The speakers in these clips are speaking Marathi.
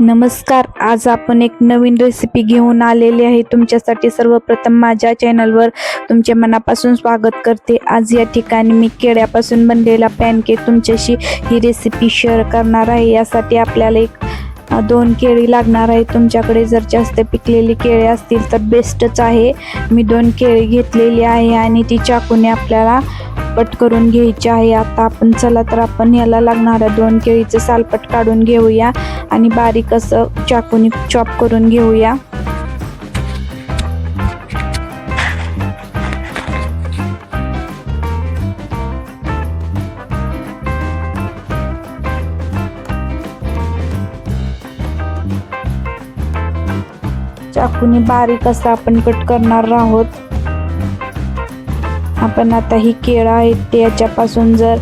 नमस्कार आज आपण एक नवीन रेसिपी घेऊन आलेली आहे. तुमच्यासाठी सर्वप्रथम माझ्या चॅनलवर तुमचे मनापासून स्वागत करते. आज या ठिकाणी मी केळ्यापासून बनलेला पॅनकेक तुमच्याशी ही रेसिपी शेअर करणार आहे. यासाठी आपल्याला एक दोन केळी लागणार आहे. तुमच्याकडे जर जास्त पिकलेली केळी असतील तर बेस्टच आहे. मी दोन केळी घेतलेली आहे आणि ती चाकूने आपल्याला सालपट करून घ्यायची आहे. आता आपण चला तर आपण याला लागणाऱ्या दोन केळीचं सालपट काढून घेऊया आणि बारीक असं चाकूने चॉप करून घेऊया. चाकूने बारीक असं आपण कट करणार आहोत. आपण आता ही केळं आहेत ते याच्यापासून जर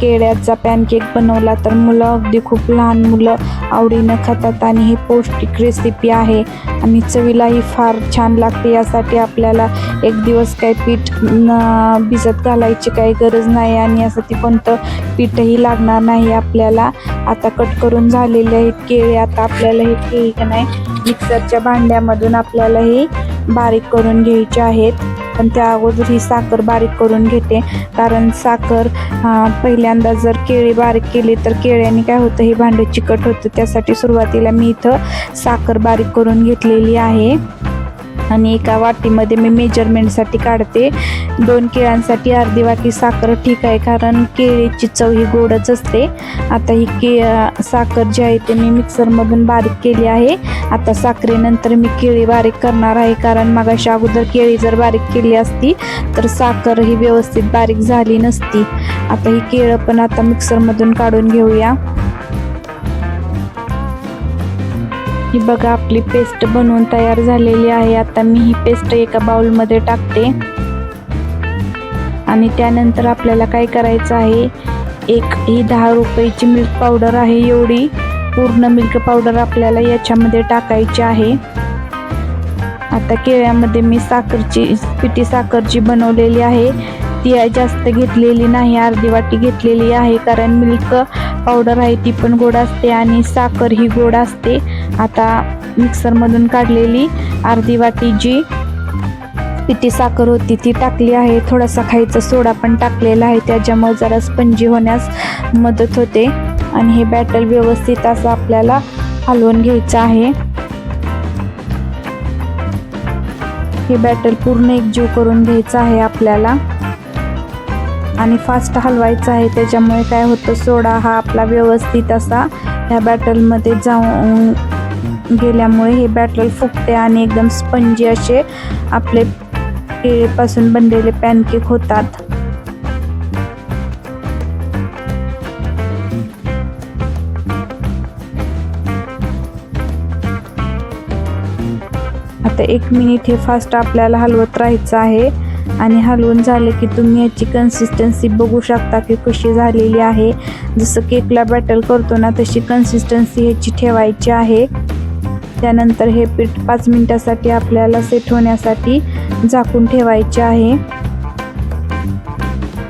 केळ्याचा पॅनकेक बनवला तर मुलं अगदी खूप लहान मुलं आवडीनं खातात आणि ही पौष्टिक रेसिपी आहे. आणि चवीलाही फार छान लागते यासाठी आपल्याला एक दिवस काही पीठ न, भिजत घालायची काही गरज नाही आणि यासाठी कोणतं पीठही लागणार नाही. आपल्याला आता कट करून झालेले आहेत केळी आता आपल्याला हे केळी का नाही मिक्सरच्या भांड्यामधून आपल्याला हे बारीक करून घ्यायचे आहेत. पण त्या अगोदर ही साखर बारीक करून घेते. कारण साखर पहिल्यांदा जर केळी बारीक केली तर केळ्याने काय होतं हे भांडं चिकट होतं. त्यासाठी सुरुवातीला मी इथं साखर बारीक करून घेतलेली आहे. आणि एका वाटीमध्ये मी मेजरमेंटसाठी काढते. दोन केळ्यांसाठी अर्धी वाटी साखर ठीक आहे कारण केळीची चव ही गोडच असते. आता ही के साखर जी आहे ते मी मिक्सरमधून बारीक केली आहे. आता साखरेनंतर मी केळी बारीक करणार आहे कारण मगाशी अगोदर केळी जर बारीक केली असती तर साखर ही व्यवस्थित बारीक झाली नसती. आता ही केळं पण आता मिक्सरमधून काढून घेऊया. ही बघा आपली पेस्ट बनवून तयार झालेली आहे. आता मी ही पेस्ट एका बाउलमध्ये टाकते. आणि त्यानंतर आपल्याला काय करायचं आहे एक ही दहा रुपयाची मिल्क पावडर आहे एवढी. पूर्ण मिल्क पावडर आपल्याला याच्यामध्ये टाकायची आहे. आता केळ्यामध्ये मी साखरची पिठी साखर जी बनवलेली आहे. ती जास्त घेतलेली नाही अर्धी वाटी घेतलेली आहे कारण मिल्क पावडर आहे ती पण गोड असते आणि साखर ही गोड असते. आता मिक्सरमधून काढलेली अर्धी वाटी जी पिठी साखर होती ती टाकली आहे. थोडासा खायचा सोडा पण टाकलेला आहे. त्याच्यामुळे जरा स्पंजी होण्यास मदत होते. आणि हे बॅटल व्यवस्थित असं आपल्याला हलवून घ्यायचं आहे. हे बॅटर पूर्ण एकजीव करून घ्यायचं आहे आपल्याला. आणि फास्ट हलवायचं आहे त्याच्यामुळे काय होतं सोडा हा आपला व्यवस्थित असा ह्या बॅटलमध्ये जाऊन गेल्यामुळे हे बॅटल फुगते आणि एकदम स्पंजी असे आपले केळीपासून बनलेले पॅनकेक होतात. आता एक मिनिट हे फास्ट आपल्याला हलवत राहायचं आहे. आणि हलवून झाले की तुम्ही याची कन्सिस्टन्सी बघू शकता की कशी झालेली आहे. जसं केकला बॅटल करतो ना तशी कन्सिस्टन्सी ह्याची ठेवायची आहे. त्यानंतर हे पीठ पाच मिनटासाठी आपल्याला सेट होण्यासाठी झाकून ठेवायचे आहे.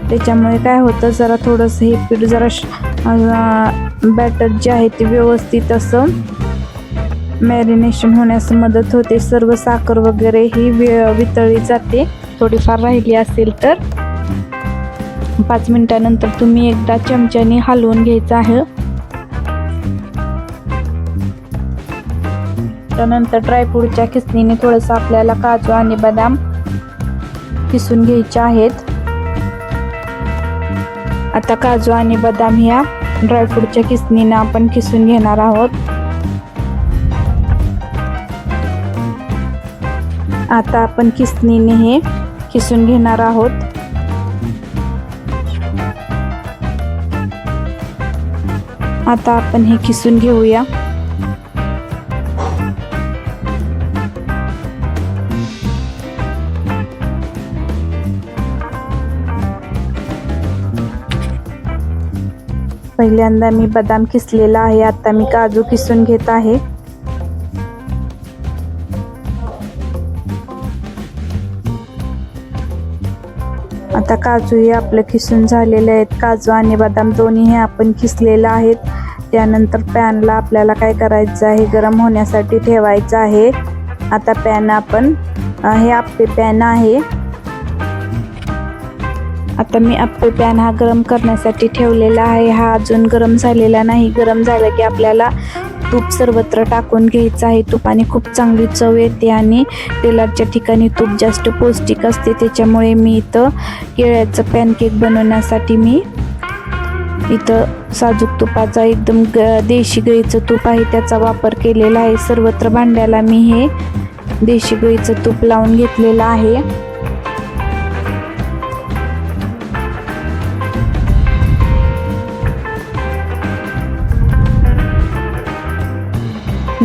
त्याच्यामुळे काय होतं जरा थोडंसं हे पीठ जरा बॅटर जे आहे ते व्यवस्थित असं मॅरिनेशन होण्यास मदत होते. सर्व साखर वगैरे ही वितळली जाते. थोडीफार राहिली असेल तर पाच मिनिटानंतर तुम्ही एकदा चमच्याने हलवून घ्यायचं आहे. त्यानंतर ड्रायफ्रूटच्या खिसणीने थोडंसं आपल्याला काजू आणि बदाम किसून घ्यायचे आहेत. आता काजू आणि बदाम ह्या ड्रायफ्रूटच्या किसणीनं आपण किसून घेणार आहोत. आता आपण किसणीने हे किसून घेणार आहोत. आता आपण हे किसून घेऊया. पहिल्यांदा मी बदाम किसलेला आहे. आता मी काजू किसून घेत आहे. आता काजू हे आपलं किसून झालेले आहेत. काजू आणि बदाम दोन्ही हे आपण खिसलेलं आहेत. त्यानंतर पॅनला आपल्याला काय करायचं आहे? गरम होण्यासाठी ठेवायचं आहे. आता पॅन आपण हे आप्पे पॅन आहे. आता मी आप्पे पॅन हा गरम करण्यासाठी ठेवलेला आहे. हा अजून गरम झालेला नाही. गरम झाला की आपल्याला तूप सर्वत्र टाकून घ्यायचं आहे. तुपाने खूप चांगली चव येते आणि तेलाच्या ठिकाणी तूप जास्त पौष्टिक असते. त्याच्यामुळे मी इथं केळ्याचं पॅनकेक बनवण्यासाठी मी इथं साजूक तुपाचा एकदम ग देशी गळीचं तूप आहे. त्याचा वापर केलेला आहे. सर्वत्र भांड्याला मी हे देशी गळीचं तूप लावून घेतलेलं आहे.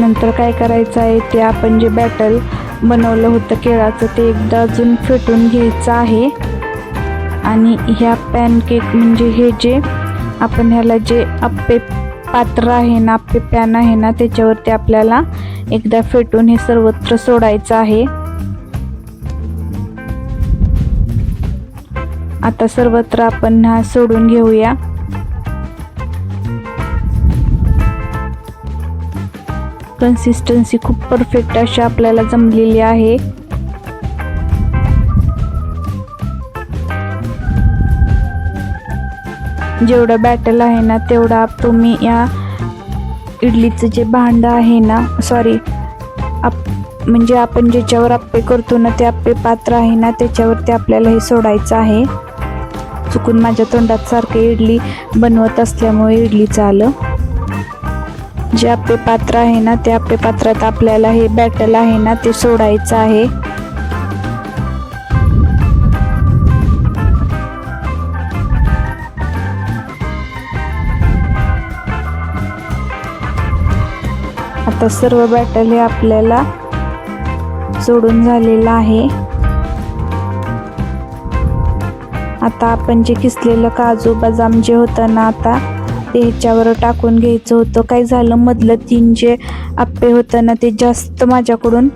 नंतर काय करायचं आहे ते आपण जे बॅटल बनवलं होतं केळाचं ते एकदा अजून फेटून घ्यायचं आहे. आणि ह्या पॅनकेक म्हणजे हे जे आपण ह्याला जे आप्पे पात्र आहे ना आप्पे पॅन आहे ना त्याच्यावरती आपल्याला एकदा फेटून हे सर्वत्र सोडायचं आहे. आता सर्वत्र आपण हा सोडून घेऊया. कन्सिस्टन्सी खूप परफेक्ट अशी आपल्याला जमलेली आहे. जेवढं बॅटल आहे ना तेवढा तुम्ही या इडलीचं जे भांडं आहे ना सॉरी आप म्हणजे आपण ज्याच्यावर आप्पे करतो ना ते आप्पे पात्र आहे ना त्याच्यावरती आपल्याला हे सोडायचं आहे. चुकून माझ्या तोंडात सारखं इडली बनवत असल्यामुळे इडलीचं आलं. जे आपले पात्र आहे ना त्या आपले पात्रात आपल्याला हे बॅटल आहे ना ते सोडायचं आहे. आता सर्व बॅटल हे आपल्याला सोडून झालेलं आहे. आता आपण जे किसलेलं काजू बदाम जे होतं ना आता ते ह्याच्यावर टाकून घ्यायचं होतं. काय झालं मधलं तीन जे आप्पे होतं ना ते जास्त माझ्याकडून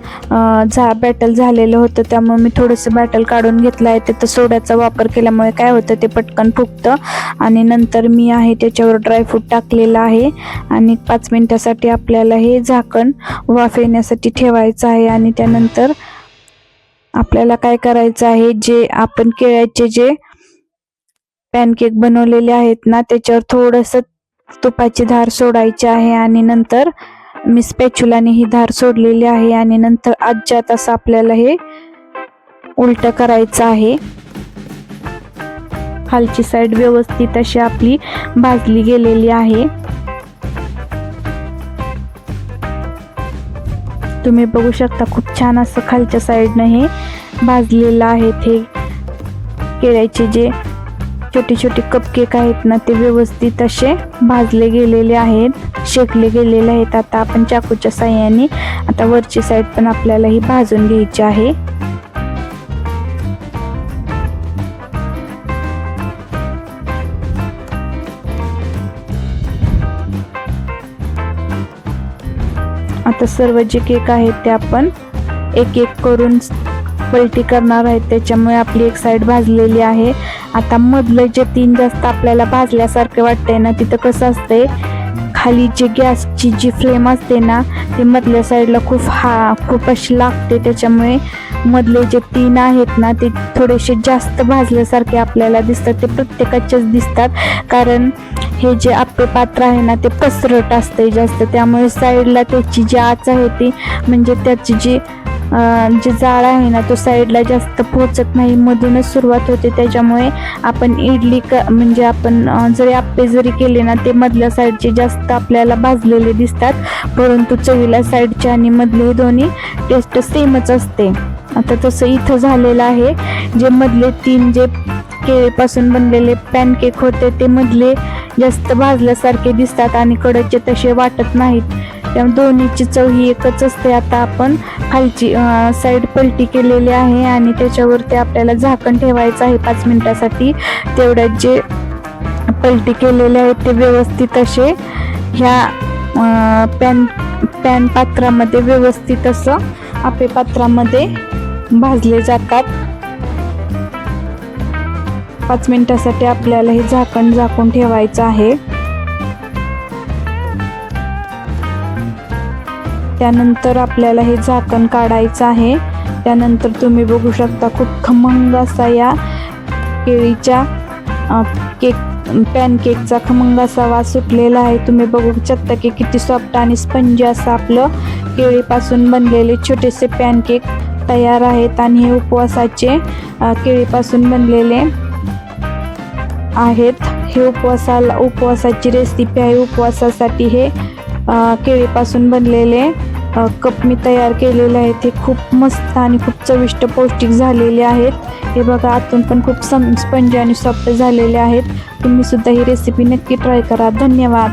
झा बॅटल झालेलं होतं. त्यामुळे मी थोडंसं बॅटल काढून घेतलं आहे. त्याचा सोड्याचा वापर केल्यामुळे काय होतं ते पटकन फुगतं. आणि नंतर मी आहे त्याच्यावर ड्रायफ्रूट टाकलेलं आहे. आणि पाच मिनटासाठी आपल्याला हे झाकण वाफ येण्यासाठी ठेवायचं आहे. आणि त्यानंतर आपल्याला काय करायचं आहे जे आपण केळ्याचे जे पॅनकेक बनवलेले आहेत ना त्याच्यावर थोडंसं तुपाची धार सोडायची आहे आणि नंतर मी स्पॅच्युलाने ही धार सोडलेली आहे आणि नंतर आज्यात असं आपल्याला हे उलट करायचं आहे. खालची साईड व्यवस्थित अशी आपली भाजली गेलेली आहे. तुम्ही बघू शकता खूप छान असं खालच्या साईडनं हे भाजलेलं आहे ते केळ्याचे जे छोटे छोटे कपकेक आहेत ना ते व्यवस्थित असे भाजले गेलेले आहेत शेकले गेलेले आहेत. आता आपण चाकूच्या साह्याने आता वरची साईड पण आपल्याला ही भाजून घ्यायची आहे. आता सर्व जे केक आहेत ते आपण एक एक करून पलटी करणार आहेत त्याच्यामुळे आपली एक साईड भाजलेली आहे. आता मधलं जे तीन जास्त आपल्याला भाजल्यासारखं वाटतंय ना तिथं कसं असतंय खाली जे गॅसची जी फ्लेम असते ना ती मधल्या साईडला खूप हा खूप अशी लागते. त्याच्यामुळे मधले जे तीन आहेत ना ते थोडेसे जास्त भाजल्यासारखे आपल्याला दिसतात. ते प्रत्येकाचेच दिसतात. कारण हे जे आपले पात्र आहे ना ते पसरट असते जास्त. त्यामुळे साईडला त्याची जी आच आहे ती म्हणजे त्याची जी जे जाळ आहे ना तो साईडला जास्त पोचत नाही. मधूनच सुरुवात होते. त्याच्यामुळे आपण इडली क म्हणजे आपण जरी आप्पे जरी केले ना ते मधल्या साईडचे जास्त आपल्याला भाजलेले दिसतात. परंतु चवीला साईडचे आणि मधले दोन्ही टेस्ट सेमच असते. आता तसं इथं झालेलं आहे. जे मधले तीन जे केळीपासून बनलेले पॅनकेक होते ते मधले जास्त भाजल्यासारखे दिसतात आणि कडचे तसे वाटत नाहीत. त्यामुळे दोन्हीची चव ही एकच असते. आता आपण खालची साईड पलटी केलेली आहे आणि त्याच्यावरती आपल्याला झाकण ठेवायचं आहे पाच मिनिटासाठी. तेवढ्यात जे पलटी केलेले आहेत ते व्यवस्थित असे ह्या पॅन पॅन पात्रामध्ये व्यवस्थित असं आपे पात्रामध्ये भाजले जातात. पाच मिनिटासाठी आपल्याला हे झाकण झाकून ठेवायचं आहे. त्यानंतर आपल्याला हे झाकण काढायचं आहे. त्यानंतर तुम्ही बघू शकता खूप खमंग असा या केळीच्या केक पॅनकेकचा खमंग असा वास सुटलेला आहे. तुम्ही बघू शकता की किती सॉफ्ट आणि स्पंजी असं आपलं केळीपासून बनलेले छोटेसे पॅनकेक तयार आहेत आणि हे उपवासाचे केळीपासून बनलेले आहेत. हे उपवासाला उपवासाची रेसिपी आहे. उपवासासाठी हे केळीपासून बनलेले कप मी तयार केलेले आहेत. हे खूप मस्त आणि खूप चविष्ट पौष्टिक झालेले आहेत. हे बघा आतून पण खूप सम स्पंज आणि सॉफ्ट झालेले आहेत. तुम्ही सुद्धा ही रेसिपी नक्की ट्राय करा. धन्यवाद.